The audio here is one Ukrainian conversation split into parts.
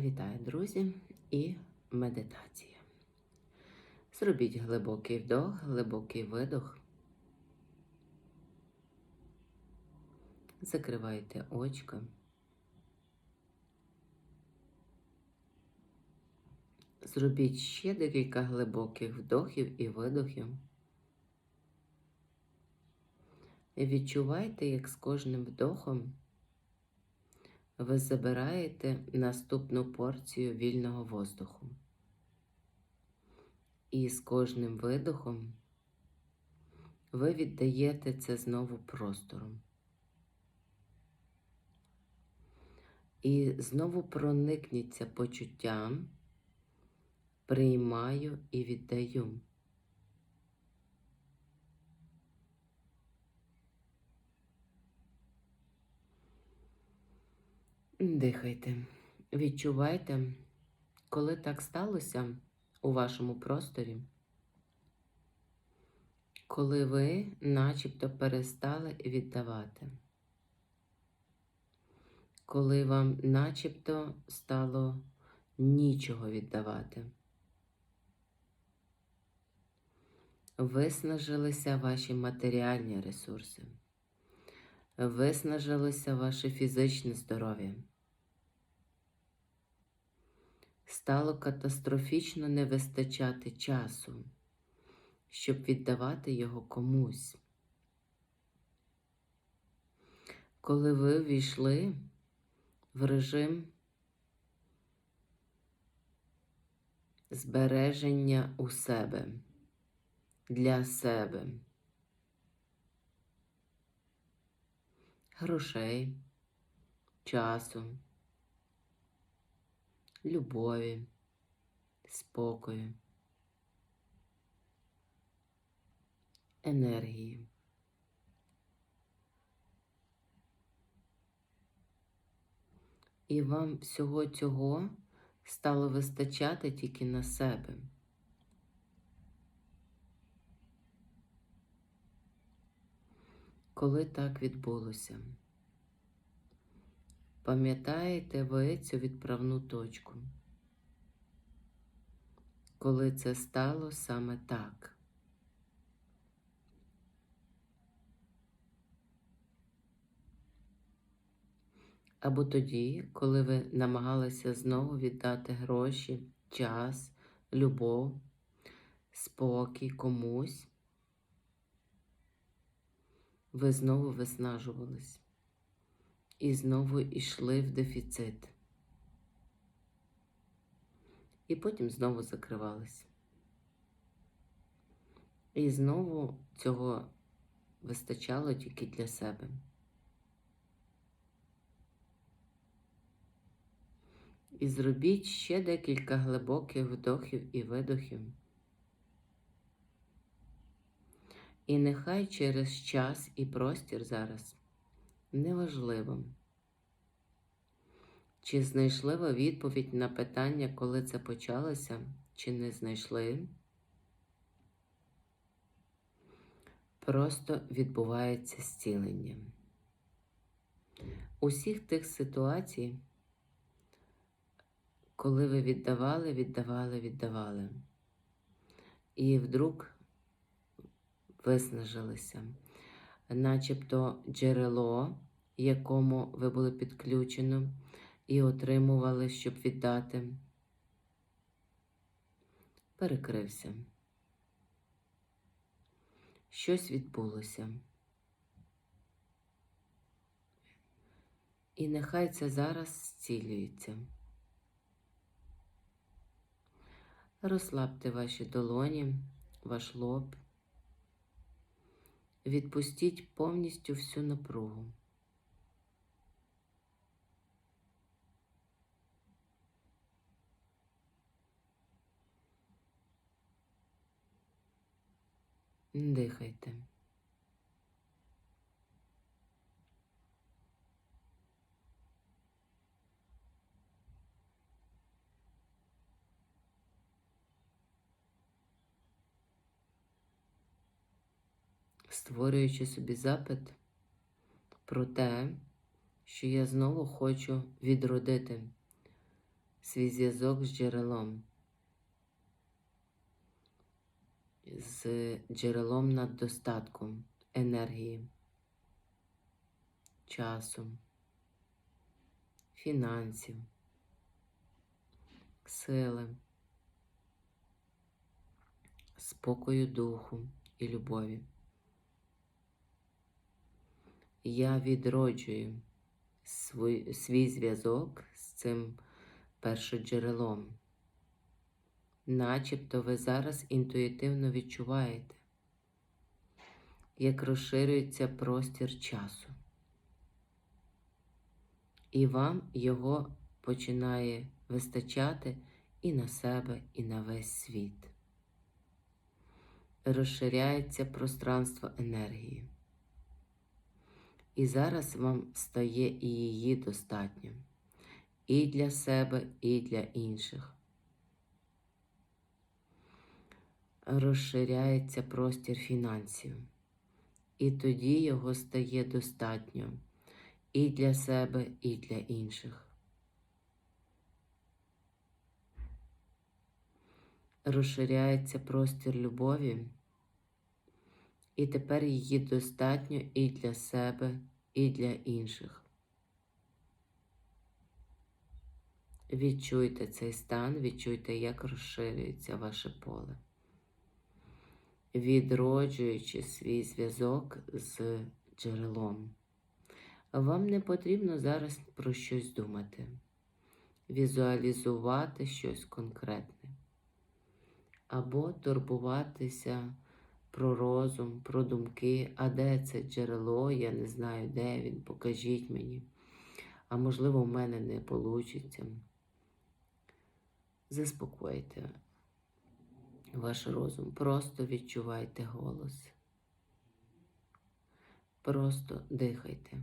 Вітаю, друзі, і медитація. Зробіть глибокий вдох, глибокий видох. Закривайте очко. Зробіть ще декілька глибоких вдохів і видохів. Відчувайте, як з кожним вдохом ви забираєте наступну порцію вільного воздуху. І з кожним видохом ви віддаєте це знову простору. І знову проникніться почуттям, приймаю і віддаю. Дихайте, відчувайте, коли так сталося у вашому просторі, коли ви начебто перестали віддавати, коли вам начебто стало нічого віддавати. Виснажилися ваші матеріальні ресурси, виснажилося ваше фізичне здоров'я. Стало катастрофічно не вистачати часу, щоб віддавати його комусь. Коли ви війшли в режим збереження у себе, для себе, грошей, часу любові, спокою, енергії. І вам всього цього стало вистачати тільки на себе. Коли так відбулося? Пам'ятаєте ви цю відправну точку? Коли це стало саме так? Або тоді, коли ви намагалися знову віддати гроші, час, любов, спокій комусь, ви знову виснажувались і знову йшли в дефіцит. І потім знову закривались. І знову цього вистачало тільки для себе. І зробіть ще декілька глибоких вдохів і видохів. І нехай через час і простір зараз неважливо. Чи знайшли ви відповідь на питання, коли це почалося, чи не знайшли? Просто відбувається зцілення. Усіх тих ситуацій, коли ви віддавали, віддавали, віддавали, і вдруг виснажилися начебто джерело, якому ви були підключено, і отримували, щоб віддати, перекрився. Щось відбулося. І нехай це зараз зцілюється. Розслабте ваші долоні, ваш лоб. Відпустіть повністю всю напругу. Дихайте. Створюючи собі запит про те, що я знову хочу відродити свій зв'язок з джерелом, з джерелом над достатком енергії, часу, фінансів, сили, спокою духу і любові. Я відроджую свій, свій зв'язок з цим першоджерелом. Начебто ви зараз інтуїтивно відчуваєте, як розширюється простір часу. І вам його починає вистачати і на себе, і на весь світ. Розширяється пространство енергії. І зараз вам стає і її достатньо. І для себе, і для інших. Розширяється простір фінансів. І тоді його стає достатньо і для себе, і для інших. Розширяється простір любові. І тепер її достатньо і для себе, і для інших. Відчуйте цей стан, відчуйте, як розширюється ваше поле, відроджуючи свій зв'язок з джерелом. Вам не потрібно зараз про щось думати, візуалізувати щось конкретне або турбуватися про розум, про думки, а де це джерело, я не знаю, де він, покажіть мені. А можливо, в мене не вийде. Заспокойте ваш розум, просто відчувайте голос. Просто дихайте.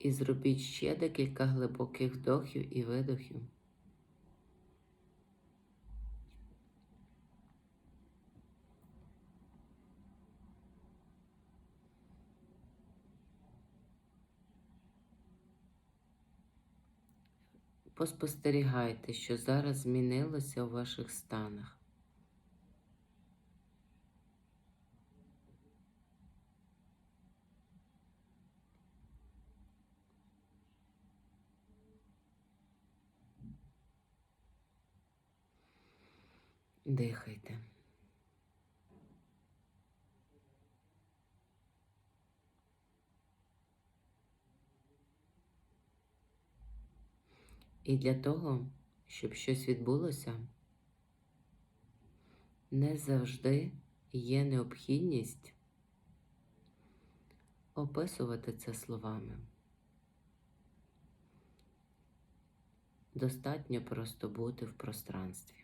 І зробіть ще декілька глибоких вдохів і видохів. Поспостерігайте, що зараз змінилося у ваших станах. Дихайте. І для того, щоб щось відбулося, не завжди є необхідність описувати це словами. Достатньо просто бути в пространстві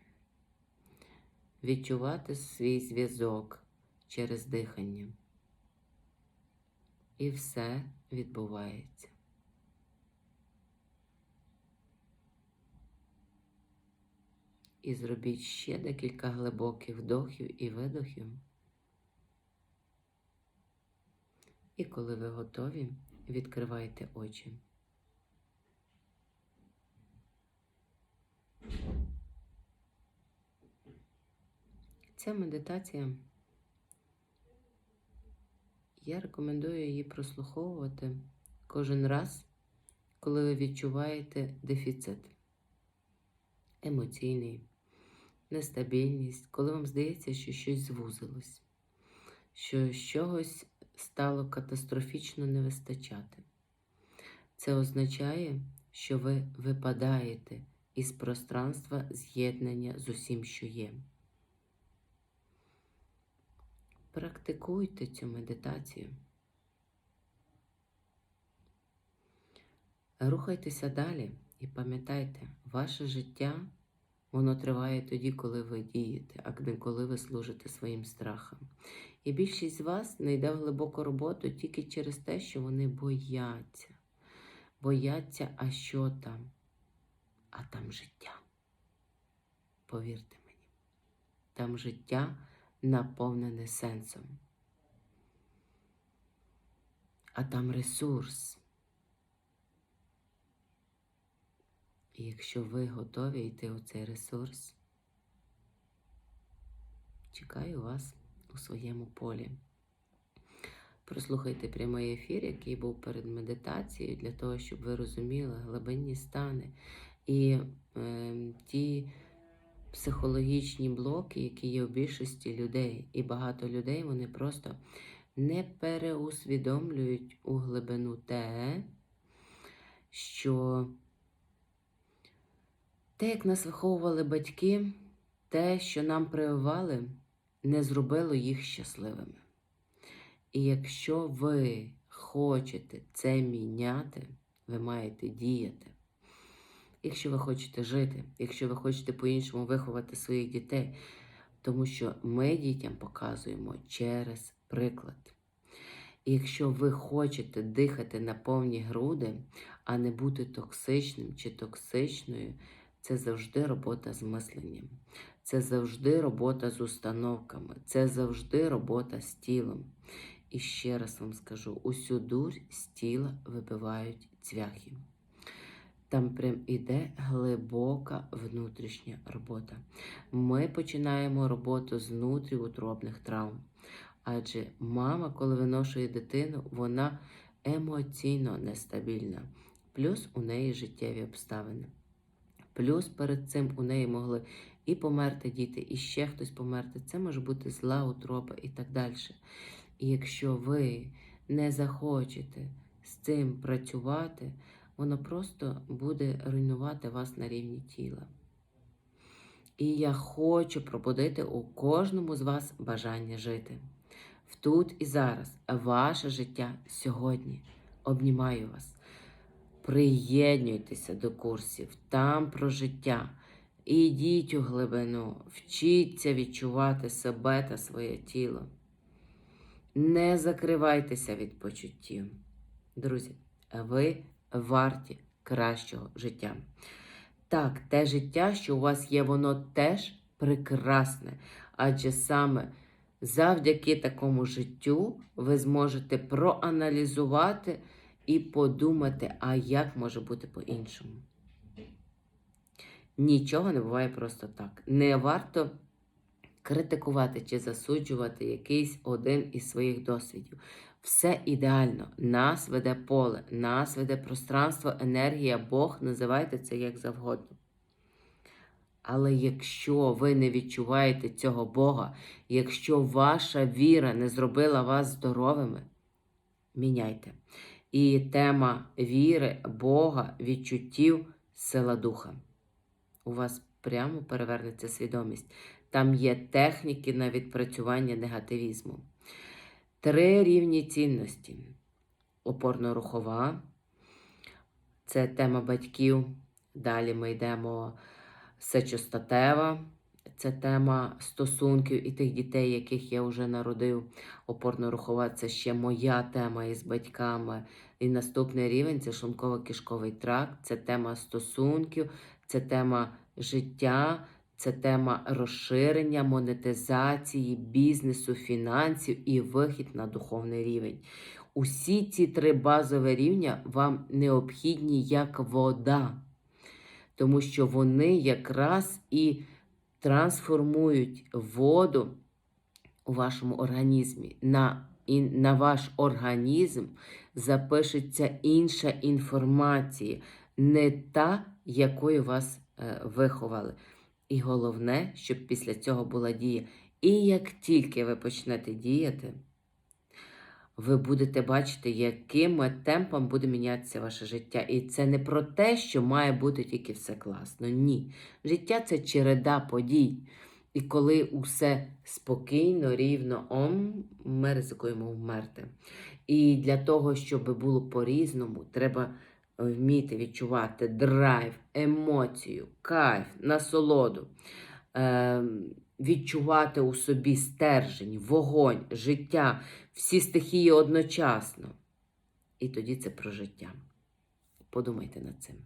відчувати свій зв'язок через дихання. І все відбувається. І зробіть ще декілька глибоких вдохів і видохів. І коли ви готові, відкривайте очі. Ця медитація, я рекомендую її прослуховувати кожен раз, коли ви відчуваєте дефіцит, емоційний, нестабільність, коли вам здається, що щось звузилось, що чогось стало катастрофічно не вистачати. Це означає, що ви випадаєте із пространства з'єднання з усім, що є. Практикуйте цю медитацію. Рухайтеся далі і пам'ятайте, ваше життя воно триває тоді, коли ви дієте, а не коли ви служите своїм страхам. І більшість з вас не йде в глибоку роботу тільки через те, що вони бояться. Бояться, а що там? А там життя. Повірте мені, там життя наповнене сенсом. А там ресурс. І якщо ви готові йти у цей ресурс, чекаю вас у своєму полі. Прослухайте прямий ефір, який був перед медитацією, для того, щоб ви розуміли глибинні стани і е, ті психологічні блоки, які є у більшості людей. І багато людей вони просто не переусвідомлюють у глибину те, що те, як нас виховували батьки, те, що нам прививали, не зробило їх щасливими. І якщо ви хочете це міняти, ви маєте діяти. Якщо ви хочете жити, якщо ви хочете по-іншому виховати своїх дітей, тому що ми дітям показуємо через приклад. І якщо ви хочете дихати на повні груди, а не бути токсичним чи токсичною, це завжди робота з мисленням, це завжди робота з установками, це завжди робота з тілом. І ще раз вам скажу: усю дурь з тіла вибивають цвяхи. Там прям іде глибока внутрішня робота. Ми починаємо роботу з внутріутробних травм. Адже мама, коли виношує дитину, вона емоційно нестабільна. Плюс у неї життєві обставини. Плюс перед цим у неї могли і померти діти, і ще хтось померти. Це може бути зла утроба і так далі. І якщо ви не захочете з цим працювати, воно просто буде руйнувати вас на рівні тіла. І я хочу пробудити у кожному з вас бажання жити. В тут і зараз ваше життя сьогодні. Обнімаю вас. Приєднуйтеся до курсів там про життя. Ідіть у глибину, вчіться відчувати себе та своє тіло. Не закривайтеся від почуттів. Друзі, ви варті кращого життя. Так, те життя, що у вас є, воно теж прекрасне. Адже саме завдяки такому життю ви зможете проаналізувати і подумати, а як може бути по-іншому. Нічого не буває просто так. Не варто критикувати чи засуджувати якийсь один із своїх досвідів. Все ідеально. Нас веде поле, нас веде пространство, енергія, Бог, називайте це як завгодно. Але якщо ви не відчуваєте цього Бога, якщо ваша віра не зробила вас здоровими, міняйте. І тема віри, Бога, відчуттів, сила духа. У вас прямо перевернеться свідомість. Там є техніки на відпрацювання негативізму. Три рівні цінності: опорно-рухова, це тема батьків. Далі ми йдемо сечостатева, це тема стосунків і тих дітей, яких я вже народив. Опорно-рухова це ще моя тема із батьками. І наступний рівень це шлунково-кишковий тракт, це тема стосунків, це тема життя. Це тема розширення, монетизації, бізнесу, фінансів і вихід на духовний рівень. Усі ці три базові рівня вам необхідні як вода, тому що вони якраз і трансформують воду у вашому організмі. На, і, на ваш організм запишеться інша інформація, не та, якою вас е, виховали. І головне, щоб після цього була дія. І як тільки ви почнете діяти, ви будете бачити, яким темпом буде мінятися ваше життя. І це не про те, що має бути тільки все класно. Ні. Життя це череда подій. І коли усе спокійно, рівно, ом, ми ризикуємо вмерти. І для того, щоб було по-різному, треба вміти відчувати драйв, емоцію, кайф, насолоду. Е, відчувати у собі стержень, вогонь, життя, всі стихії одночасно. І тоді це про життя. Подумайте над цим.